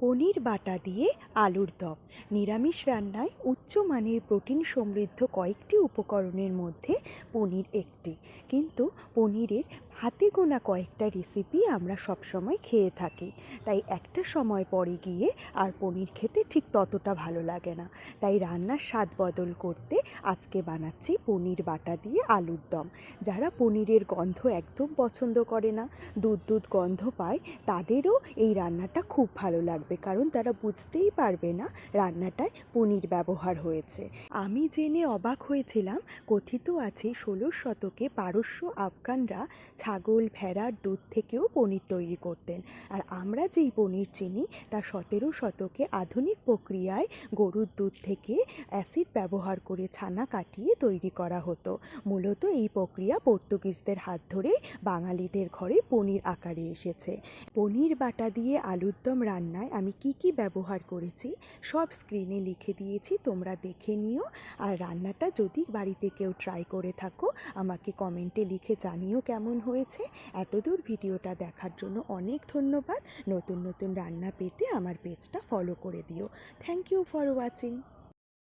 পনির বাটা দিয়ে আলুর দম। নিরামিষ রান্নায় উচ্চমানের প্রোটিন সমৃদ্ধ কয়েকটি উপকরণের মধ্যে পনির একটি। কিন্তু পনিরের হাতে গোনা কয়েকটা রেসিপি আমরা সবসময় খেয়ে থাকি। তাই একটা সময় পরে গিয়ে আর পনির খেতে ঠিক ততটা ভালো লাগে না। তাই রান্নার স্বাদ বদল করতে আজকে বানাচ্ছি পনির বাটা দিয়ে আলুর দম। যারা পনিরের গন্ধ একদম পছন্দ করে না, দুধ দুধ গন্ধ পায়, তাদেরও এই রান্নাটা খুব ভালো লাগবে। কারণ তারা বুঝতেই পারবে না রান্নাটায় পনির ব্যবহার হয়েছে। আমি জেনে অবাক হয়েছিলাম, কথিত আছে ষোলো শতকে পারস্য আফগানরা ছাগল ভেড়ার দুধ থেকেও পনির তৈরি করতেন। আর আমরা যেই পনির চিনি, তা সতেরো শতকে আধুনিক প্রক্রিয়ায় গরুর দুধ থেকে অ্যাসিড ব্যবহার করে ছানা কাটিয়ে তৈরি করা হতো। মূলত এই প্রক্রিয়া পর্তুগিজদের হাত ধরে বাঙালিদের ঘরে পনির আকারে এসেছে। পনির বাটা দিয়ে আলুর দম রান্নায় আমি কি কি ব্যবহার করেছি, সব স্ক্রিনে লিখে দিয়েছি, তোমরা দেখে নিও। আর রান্নাটা যদি বাড়িতে কেউ ট্রাই করে থাকো, আমাকে কমেন্টে লিখে জানিও কেমন হয়েছে। এতদূর ভিডিওটা দেখার জন্য অনেক ধন্যবাদ। নতুন নতুন রান্না পেতে আমার পেজটা ফলো করে দিও। Thank you for watching